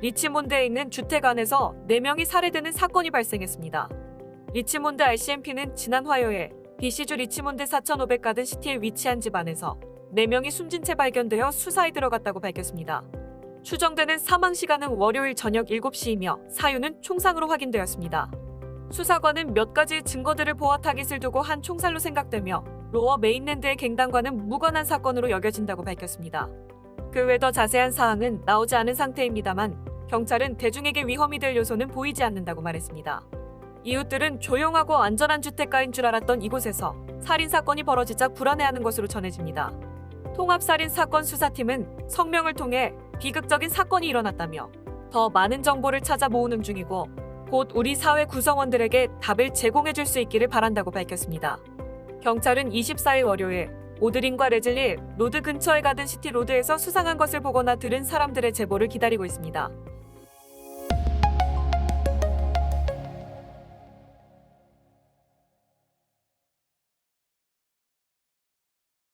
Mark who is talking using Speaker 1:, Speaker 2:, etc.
Speaker 1: 리치몬드에 있는 주택 안에서 4명이 살해되는 사건이 발생했습니다. 리치몬드 RCMP는 지난 화요일 BC주 리치몬드 4500 가든 시티에 위치한 집 안에서 4명이 숨진 채 발견되어 수사에 들어갔다고 밝혔습니다. 추정되는 사망 시간은 월요일 저녁 7시이며 사유는 총상으로 확인되었습니다. 수사관은 몇 가지 증거들을 보아 타깃을 두고 한 총살로 생각되며 로어 메인랜드의 갱단과는 무관한 사건으로 여겨진다고 밝혔습니다. 그 외 더 자세한 사항은 나오지 않은 상태입니다만 경찰은 대중에게 위험이 될 요소는 보이지 않는다고 말했습니다. 이웃들은 조용하고 안전한 주택가인 줄 알았던 이곳에서 살인 사건이 벌어지자 불안해하는 것으로 전해집니다. 통합살인 사건 수사팀은 성명을 통해 비극적인 사건이 일어났다며 더 많은 정보를 찾아 모으는 중이고 곧 우리 사회 구성원들에게 답을 제공해 줄 수 있기를 바란다고 밝혔습니다. 경찰은 24일 월요일 오드린과 레즐리 로드 근처에 가든 시티 로드에서 수상한 것을 보거나 들은 사람들의 제보를 기다리고 있습니다.